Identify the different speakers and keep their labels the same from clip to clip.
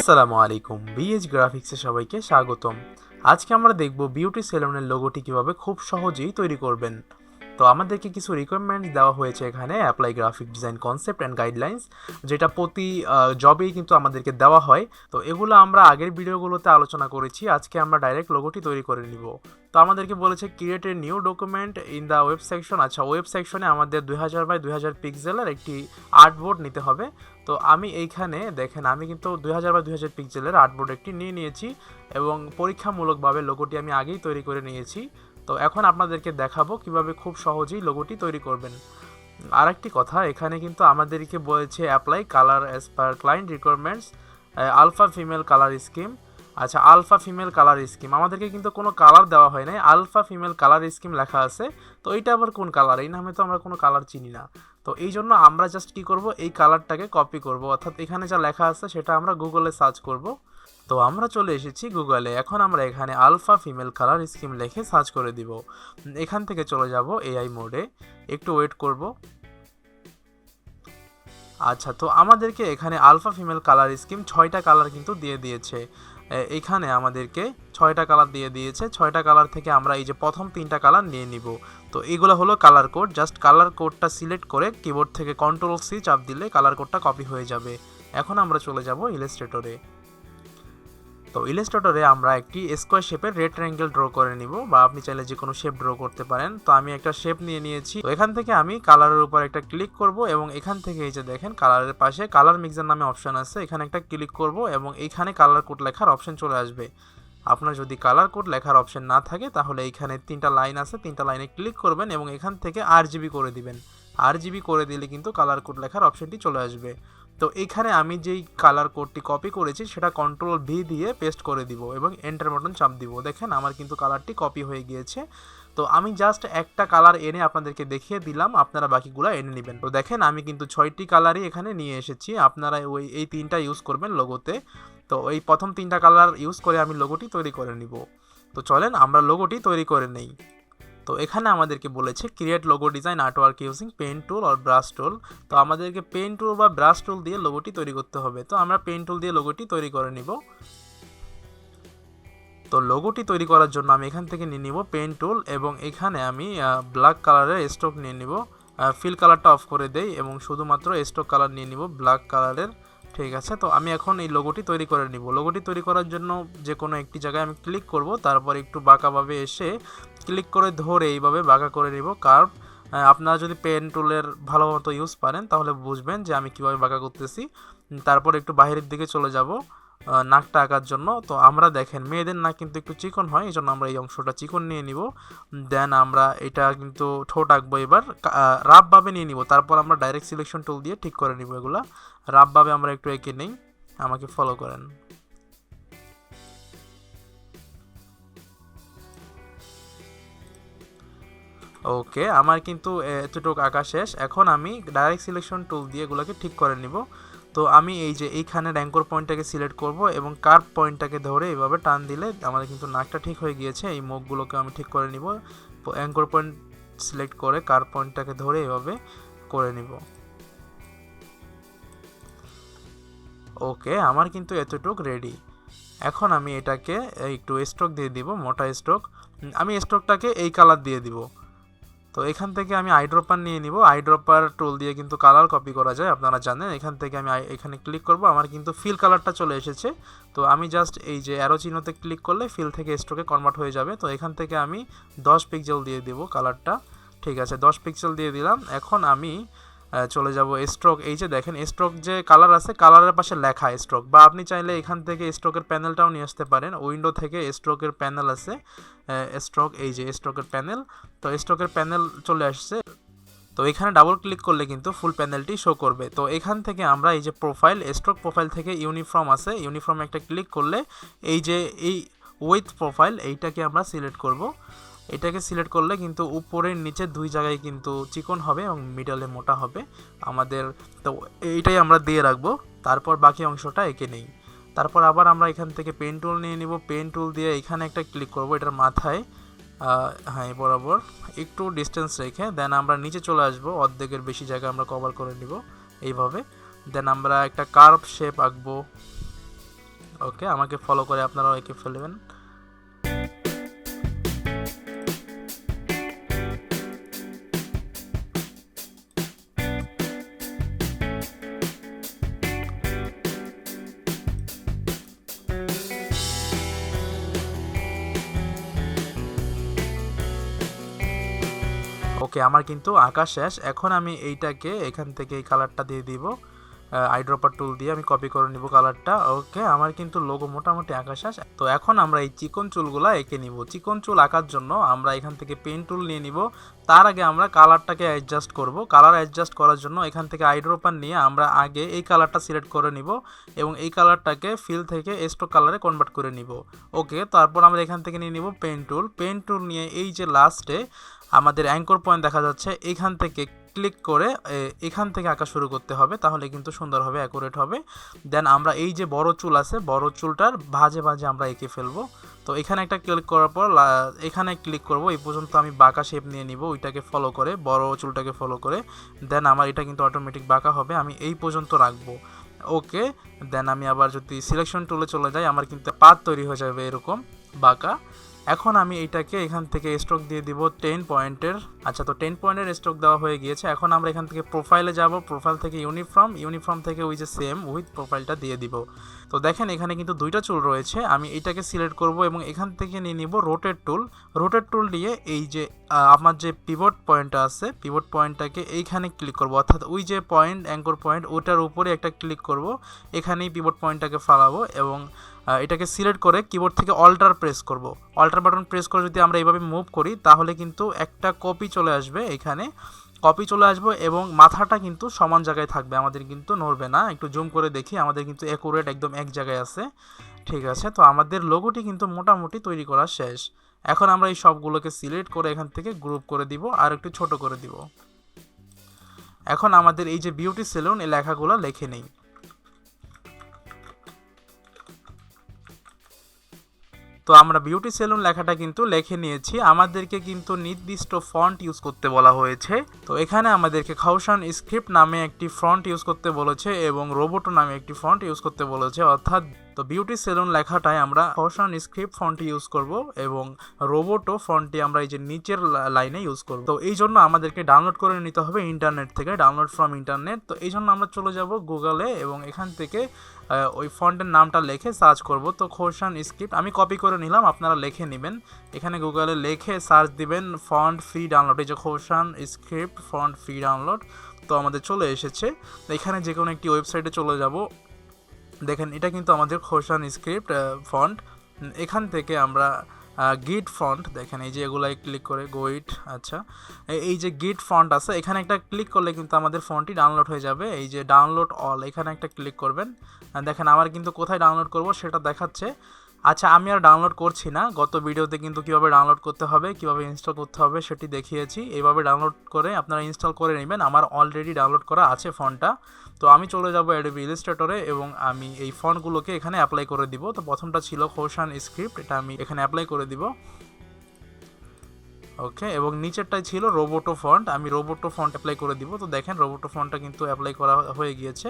Speaker 1: আসসালামু আলাইকুম। বিএইচ গ্রাফিক্সে সবাইকে স্বাগতম। আজকে আমরা দেখব বিউটি সেলুনের লোগোটি কীভাবে খুব সহজেই তৈরি করবেন। তো আমাদেরকে কিছু রিকোয়ারমেন্টস দেওয়া হয়েছে এখানে apply graphic design concept and guidelines যেটা প্রতি জবেই কিন্তু আমাদেরকে দেওয়া হয়। তো এগুলো আমরা আগের ভিডিওগুলোতে আলোচনা করেছি, আজকে আমরা ডাইরেক্ট লোগোটি তৈরি করে নিব। তো আমাদেরকে বলেছে create a new document in the web section আচ্ছা ওয়েব সেকশনে আমাদের দুই হাজার বাই দুই হাজার পিক্সেলের একটি আর্টবোর্ড নিতে হবে। তো আমি এইখানে, দেখেন, আমি কিন্তু দুই হাজার বাই দুই হাজার পিক্সেলের আর্টবোর্ড একটি নিয়ে নিয়েছি এবং পরীক্ষামূলকভাবে লোগোটি আমি আগেই তৈরি করে নিয়েছি। তো এখন আপনাদেরকে দেখাবো কীভাবে খুব সহজেই লোগোটি তৈরি করবেন। আরেকটি কথা, এখানে কিন্তু আমাদেরকে বলেছে apply colour as per client requirements alpha female colour scheme আচ্ছা আলফা ফিমেল কালার স্কিম আমাদেরকে কিন্তু কোনো কালার দেওয়া হয় নাই আলফা ফিমেল কালার স্কিম লেখা আছে। তো এইটা আবার কোন কালার এই নামে তো আমরা কোনো কালার চিনি না। তো এই জন্য আমরা জাস্ট কী করব? এই কালারটাকে কপি করব। অর্থাৎ এখানে যা লেখা আছে সেটা আমরা গুগলে সার্চ করব। তো আমরা চলে এসেছি গুগলে। এখন আমরা এখানে আলফা ফিমেল কালার স্কিম লিখে সার্চ করে দিব। এখান থেকে চলে যাব এআই মোডে। একটু ওয়েট করব। আচ্ছা তো আমাদেরকে এখানে আলফা ফিমেল কালার স্কিম ছয়টা কালার কিন্তু দিয়ে দিয়েছে। এখানে আমাদেরকে ছয়টা কালার দিয়ে দিয়েছে। ছয়টা কালার থেকে আমরা এই যে প্রথম তিনটা কালার নিয়ে নিব। তো এগুলো হলো কালার কোড। জাস্ট কালার কোডটা সিলেক্ট করে কিবোর্ড থেকে কন্ট্রোল সি চাপ দিলে কালার কোডটা কপি হয়ে যাবে। এখন আমরা চলে যাব ইলাস্ট্রেটরে। তো ইলাস্ট্রেটরে আমরা একটি স্কোয়ার শেপের রেড ট্রায়াঙ্গেল ড্র করে নিব বা আপনি চাইলে যে কোনো শেপ ড্র করতে পারেন। তো আমি একটা শেপ নিয়ে নিয়েছি। তো এখান থেকে আমি কালারের উপর একটা ক্লিক করব এবং এখান থেকে এই যে দেখেন কালারের পাশে কালার মিক্সার নামে অপশন আছে। এখানে একটা ক্লিক করব এবং এইখানে কালার কোড লেখার অপশন চলে আসবে। আপনার যদি কালার কোড লেখার অপশন না থাকে, তাহলে এইখানে তিনটা লাইন আছে। তিনটা লাইনে ক্লিক করবেন এবং এখান থেকে আর জিবি করে দিবেন। আর জিবি করে দিলে কিন্তু কালার কোড লেখার অপশনটি চলে আসবে। তো এখানে আমি যেই কালার কোডটি কপি করেছি, সেটা কন্ট্রোল ভি দিয়ে পেস্ট করে দিব এবং এন্টার বাটন চাপ দিব। দেখেন, আমার কিন্তু কালারটি কপি হয়ে গিয়েছে। তো আমি জাস্ট একটা কালার এনে আপনাদেরকে দেখিয়ে দিলাম, আপনারা বাকিগুলো এনে নেবেন। তো দেখেন, আমি কিন্তু ছয়টি কালারই এখানে নিয়ে এসেছি। আপনারা ওই, এই তিনটা ইউজ করবেন লোগোতে তো এই প্রথম তিনটা কালার ইউজ করে আমি লোগোটি তৈরি করে নিব। তো চলেন, আমরা লোগোটি তৈরি করে নেই। তো এখানে আমাদেরকে বলেছে create logo design artwork using pen tool আর ব্রাশ টুল তো আমাদেরকে পেন টুল বা ব্রাশ টুল দিয়ে লোগোটি তৈরি করতে হবে। তো আমরা পেন টুল দিয়ে লোগোটি তৈরি করে নিব। তো লোগোটি তৈরি করার জন্য আমি এখান থেকে নিয়ে নিব পেন টুল এবং এখানে আমি ব্ল্যাক কালারের স্ট্রোক নিয়ে নিব। ফিল কালারটা অফ করে দেই এবং শুধুমাত্র স্ট্রোক কালার নিয়ে নিব ব্ল্যাক কালারের ঠিক আছে? তো আমি এখন এই লোগোটি তৈরি করে নিব। লোগোটি তৈরি করার জন্য যে কোনো একটি জায়গায় আমি ক্লিক করব, তারপর একটু বাঁকাভাবে এসে ক্লিক করে ধরে এইভাবে বাঁকা করে নিব। কার্ভ আপনারা যদি পেন টুলের ভালো মতো ইউজ পারেন, তাহলে বুঝবেন যে আমি কীভাবে বাঁকা করতেছি। তারপর একটু বাইরের দিকে চলে যাব নাকটা আঁকার জন্য। তো আমরা দেখেন, মেয়েদের নাক কিন্তু একটু চিকন হয় এই জন্য আমরা এই অংশটা চিকন নিয়ে নিব। দেন আমরা এটা কিন্তু ঠোঁট আঁকবো এবার। রাফভাবে নিয়ে নিব। তারপর আমরা ডাইরেক্ট সিলেকশন টুল দিয়ে ঠিক করে নিব এগুলা। রাফভাবে আমরা একটু এঁকে নেই। আমাকে ফলো করেন। ওকে আমার কিন্তু এতটুকু আঁকা শেষ। এখন আমি ডাইরেক্ট সিলেকশন টুল দিয়ে এগুলোকে ঠিক করে নিব। তো আমি এই যে এইখানে অ্যাঙ্কর পয়েন্টটাকে সিলেক্ট করব এবং কার্ভ পয়েন্টটাকে ধরে এভাবে টান দিলে আমাদের কিন্তু নাকটা ঠিক হয়ে গিয়েছে। এই মুখগুলোকে আমি ঠিক করে নিব। অ্যাঙ্কর পয়েন্ট সিলেক্ট করে কার্ভ পয়েন্টটাকে ধরে এভাবে করে নিব। ওকে আমার কিন্তু এতটুক রেডি এখন আমি এটাকে একটু স্ট্রোক দিয়ে দিব, মোটা স্ট্রোক আমি স্ট্রোকটাকে এই কালার দিয়ে দিব। তো এখান থেকে আমি আইড্রপার নিয়ে নিব। আইড্রপার টুল দিয়ে কিন্তু কালার কপি করা যায়, আপনারা জানেন। এখান থেকে আমি এখানে ক্লিক করব। আমার কিন্তু ফিল কালারটা চলে এসেছে। তো আমি জাস্ট এই যে অ্যারো চিহ্নতে ক্লিক করলে ফিল থেকে স্ট্রোকে কনভার্ট হয়ে যাবে। তো এখান থেকে আমি দশ পিক্সেল দিয়ে দেবো কালারটা ঠিক আছে, দশ পিক্সেল দিয়ে দিলাম। এখন আমি চলে যাব। স্ট্রোক এই যে দেখেন স্ট্রোক যে কালার আছে কালারের পাশে লেখা স্ট্রোক বা আপনি চাইলে এখান থেকে স্ট্রোকের প্যানেলটাও নিয়ে আসতে পারেন। উইন্ডো থেকে স্ট্রোকের প্যানেল আছে। স্ট্রোক এই যে স্ট্রোকের প্যানেল তো স্ট্রোকের প্যানেল চলে আসছে। তো এখানে ডাবল ক্লিক করলে কিন্তু ফুল প্যানেলটি শো করবে। তো এখান থেকে আমরা এই যে প্রোফাইল স্ট্রোক প্রোফাইল থেকে ইউনিফর্ম আছে। ইউনিফর্ম একটা ক্লিক করলে এই যে এই উইথ প্রোফাইল এইটাকে আমরা সিলেক্ট করব। এটাকে সিলেক্ট করলে কিন্তু উপরের নিচে দুই জায়গায় কিন্তু চিকন হবে এবং মিডলে মোটা হবে। আমাদের তো এইটাই আমরা দিয়ে রাখব। তারপর বাকি অংশটা এঁকে নেই। তারপর আবার আমরা এখান থেকে পেন টুল নিয়ে নিব। পেন টুল দিয়ে এখানে একটা ক্লিক করব এটার মাথায়। হ্যাঁ বরাবর। একটু ডিস্টেন্স রেখে দেন আমরা নিচে চলে আসব। অর্ধেকের বেশি জায়গা আমরা কভার করে নিব এইভাবে। দেন আমরা একটা কার্ভ শেপ আঁকবো। ওকে আমাকে ফলো করে আপনারাও এঁকে ফেলবেন। ওকে আমার কিন্তু আঁকা শেষ। এখন আমি এইটাকে এখান থেকে এই কালারটা দিয়ে দিব। আইড্রপার টুল দিয়ে আমি কপি করে নিব কালারটা ওকে আমার কিন্তু লোগো মোটামুটি আঁকা শেষ তো এখন আমরা এই চিকন চুলগুলো এঁকে নিব। চিকন চুল আঁকার জন্য আমরা এখান থেকে পেন টুল নিয়ে নিব। তার আগে আমরা কালারটাকে অ্যাডজাস্ট করব। কালার অ্যাডজাস্ট করার জন্য এখান থেকে আইড্রপার নিয়ে আমরা আগে এই কালারটা সিলেক্ট করে নিব এবং এই কালারটাকে ফিল থেকে স্ট্রোক কালারে কনভার্ট করে নিব। ওকে তারপর আমরা এখান থেকে নিয়ে নিব পেন টুল পেন টুল নিয়ে এই যে লাস্টে আমাদের অ্যাঙ্কর পয়েন্ট দেখা যাচ্ছে। এখান থেকে ক্লিক করে এখান থেকে আঁকা শুরু করতে হবে, তাহলে কিন্তু সুন্দরভাবে অ্যাকুরেট হবে। দেন আমরা এই যে বড় চুল আছে, বড় চুলটার ভাজে ভাজে আমরা এঁকে ফেলব। তো এখানে একটা ক্লিক করার পর এখানে ক্লিক করব, এই পর্যন্ত আমি বাঁকা শেপ নিয়ে নিব, ওইটাকে ফলো করে, বড় চুলটাকে ফলো করে। দেন আমার এটা কিন্তু অটোমেটিক বাঁকা হবে, আমি এই পর্যন্ত রাখব। ওকে দেন আমি আবার যদি সিলেকশন টুলে চলে যাই, আমার কিন্তু পাত তৈরি হয়ে যাবে এরকম, বাঁকা। এখন আমি এটাকে এখান থেকে স্ট্রোক দিয়ে দিব টেন পয়েন্টের। আচ্ছা তো টেন পয়েন্টের স্ট্রোক দেওয়া হয়ে গিয়েছে। এখন আমরা এখান থেকে প্রোফাইলে যাব। প্রোফাইল থেকে ইউনিফর্ম ইউনিফর্ম থেকে ওই যে সেম উইথ প্রোফাইলটা দিয়ে দিব। তো দেখেন এখানে কিন্তু দুইটা চুল রয়েছে। আমি এটাকে সিলেক্ট করব এবং এখান থেকে নিয়ে নিব রোটেট টুল রোটেট টুল নিয়ে এই যে আমার যে পিভট পয়েন্টটা আছে পিভট পয়েন্টটাকে এইখানে ক্লিক করব। অর্থাৎ ওই যে পয়েন্ট অ্যাঙ্কর পয়েন্ট ওটার উপরে একটা ক্লিক করব। এখানেই পিভট পয়েন্টটাকে ফালাবো এবং এটাকে সিলেক্ট করে কিবোর্ড থেকে অল্টার প্রেস করব। অল্টার বাটন প্রেস করে যদি আমরা এইভাবে মুভ করি, তাহলে কিন্তু একটা কপি চলে আসবে এখানে। কপি চলে আসব এবং মাথাটা কিন্তু সমান জায়গায় থাকবে। আমাদের কিন্তু নড়বে না। একটু জুম করে দেখি, আমাদের কিন্তু অ্যাকুরেট একদম এক জায়গায় আছে। ঠিক আছে, তো আমাদের লোগোটি কিন্তু মোটামুটি তৈরি করা শেষ। এখন আমরা এই সবগুলোকে সিলেক্ট করে এখান থেকে গ্রুপ করে দিব আর একটু ছোট করে দিব। এখন আমাদের এই যে বিউটি সেলুন এই লেখাগুলো লেখে নেই। তো আমরা বিউটি সেলুন লেখাটা কিন্তু লিখে নিয়েছি। আমাদেরকে কিন্তু নির্দিষ্ট ফন্ট ইউজ করতে বলা হয়েছে। তো এখানে আমাদেরকে খাউশান স্ক্রিপ্ট নামে একটি ফন্ট ইউজ করতে বলেছে এবং রোবোটো নামে একটি ফন্ট ইউজ করতে বলেছে। অর্থাৎ তো বিউটি সেলুন লেখাটায় আমরা খাউশান স্ক্রিপ্ট ফন্টটি ইউজ করব এবং রোবোটো ফন্টটি আমরা এই যে নিচের লাইনে ইউজ করব। তো এই জন্য আমাদেরকে ডাউনলোড করে নিতে হবে ইন্টারনেট থেকে ডাউনলোড ফ্রম ইন্টারনেট তো এই জন্য আমরা চলে যাব গুগলে এবং এখান থেকে ওই ফন্টের নামটা লিখে সার্চ করব। তো খোরশান স্ক্রিপ্ট আমি কপি করে নিলাম, আপনারা লিখে নেবেন। এখানে গুগলে লিখে সার্চ দিবেন ফন্ট ফ্রি ডাউনলোড এই যে খোরশান স্ক্রিপ্ট ফন্ট ফ্রি ডাউনলোড তো আমাদের চলে এসেছে। এখানে যে কোনো একটি ওয়েবসাইটে চলে যাব। দেখেন, এটা কিন্তু আমাদের খোসান স্ক্রিপ্ট ফন্ট এখান থেকে আমরা গিট ফন্ট দেখেন, এই যে এগুলাই ক্লিক করে গোইট আচ্ছা। এই যে গিট ফন্ট আছে, এখানে একটা ক্লিক করলে কিন্তু আমাদের ফন্টটি ডাউনলোড হয়ে যাবে। এই যে ডাউনলোড অল এখানে একটা ক্লিক করবেন। দেখেন, আমার কিন্তু কোথায় ডাউনলোড করব সেটা দেখাচ্ছে। আচ্ছা আমি আর ডাউনলোড করছি না। গত ভিডিওতে কিন্তু কীভাবে ডাউনলোড করতে হবে, কীভাবে ইনস্টল করতে হবে সেটি দেখিয়েছি। এইভাবে ডাউনলোড করে আপনারা ইনস্টল করে নেবেন। আমার অলরেডি ডাউনলোড করা আছে ফোনটা। তো আমি চলে যাব অ্যাডোবি ইলিস্ট্রেটরে এবং আমি এই ফোনগুলোকে এখানে অ্যাপ্লাই করে দিব। তো প্রথমটা ছিল খোশান স্ক্রিপ্ট এটা আমি এখানে অ্যাপ্লাই করে দিব। ওকে এবং নিচেরটাই ছিল রোবোটো ফন্ট আমি রোবোটো ফন্ট অ্যাপ্লাই করে দিব। তো দেখেন রোবোটো ফন্টটা কিন্তু অ্যাপ্লাই করা হয়ে গিয়েছে।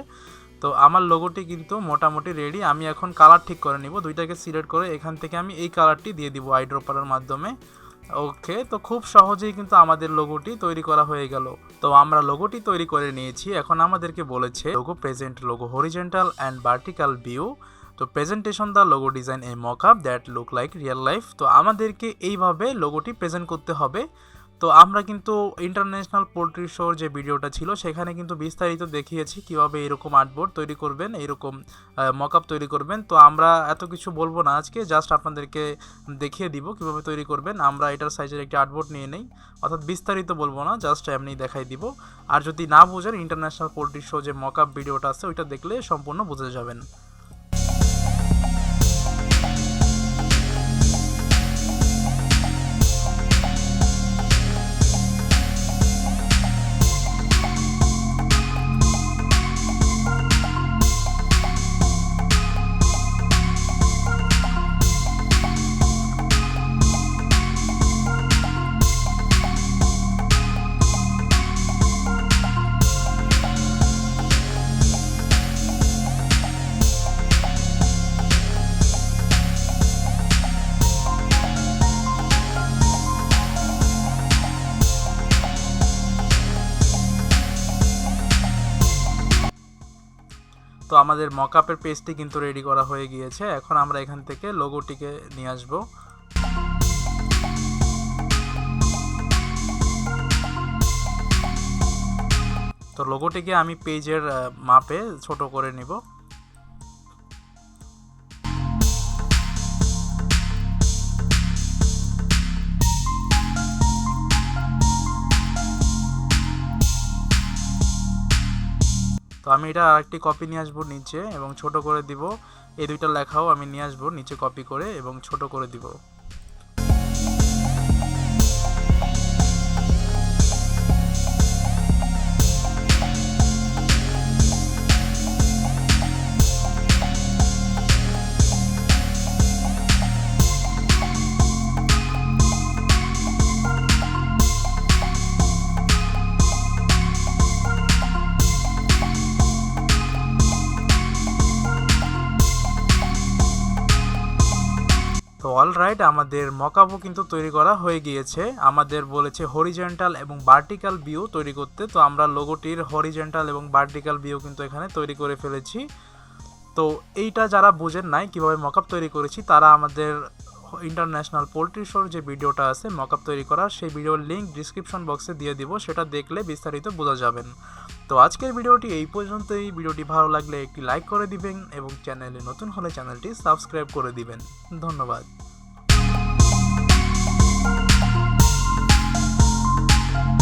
Speaker 1: তো আমার লোগোটি কিন্তু মোটামুটি রেডি আমি এখন কালার ঠিক করে নিব। দুইটাকে সিলেক্ট করে এখান থেকে আমি এই কালারটি দিয়ে দিব আইড্রপারের মাধ্যমে। ওকে তো খুব সহজেই কিন্তু আমাদের লোগোটি তৈরি করা হয়ে গেল। তো আমরা লোগোটি তৈরি করে নিয়েছি। এখন আমাদেরকে বলেছে logo present logo horizontal and vertical view তো presentation the logo design a mock up that look like real life তো আমাদেরকে এইভাবে লোগোটি প্রেজেন্ট করতে হবে। তো আমরা কিন্তু ইন্টারন্যাশনাল পোলট্রি শোর যে ভিডিওটা ছিল, সেখানে কিন্তু বিস্তারিত দেখিয়েছি কীভাবে এরকম আর্টবোর্ড তৈরি করবেন, এরকম মকআপ তৈরি করবেন। তো আমরা এত কিছু বলব না আজকে জাস্ট আপনাদেরকে দেখিয়ে দিব কীভাবে তৈরি করবেন। আমরা এটার সাইজের একটি আর্টবোর্ড নিয়ে নেই, অর্থাৎ বিস্তারিত বলব না জাস্ট এমনি দেখাই দিব। আর যদি না বোঝেন ইন্টারন্যাশনাল পোলট্রি শো যে মকআপ ভিডিওটা আছে, ওইটা দেখলে সম্পূর্ণ বুঝে যাবেন। আমাদের মকআপের পেজটি কিন্তু রেডি করা হয়ে গিয়েছে। এখন আমরা এখান থেকে লোগোটিকে নিয়ে আসব। তো লোগোটিকে আমি পেজের মাপে ছোট করে নিব। আমি এটা আরেকটি কপি নিয়ে আসব নিচে এবং ছোট করে দিব। এই দুইটা লেখাও আমি নিয়ে আসব, নিচে কপি করে এবং ছোট করে দিব। অলরাইট, আমাদের মকাবো কিন্তু তৈরি করা হয়ে গিয়েছে। আমাদের বলেছে হরিজেন্টাল এবং ভার্টিক্যাল ভিউ তৈরি করতে। তো আমরা লোগোটির হরিজেন্টাল এবং ভার্টিক্যাল ভিউ কিন্তু এখানে তৈরি করে ফেলেছি। তো এইটা যারা বোঝেন নাই কীভাবে মকআপ তৈরি করেছি, তারা আমাদের ইন্টারন্যাশনাল পোলট্রি শোর যে ভিডিওটা আছে মকআপ তৈরি করার, সেই ভিডিওর লিঙ্ক ডিসক্রিপশন বক্সে দিয়ে দিব, সেটা দেখলে বিস্তারিত বোঝা যাবেন। তো আজকের ভিডিওটি এই পর্যন্তই। ভিডিওটি ভালো লাগলে একটি লাইক করে দিবেন এবং চ্যানেলে নতুন হলে চ্যানেলটি সাবস্ক্রাইব করে দিবেন। ধন্যবাদ।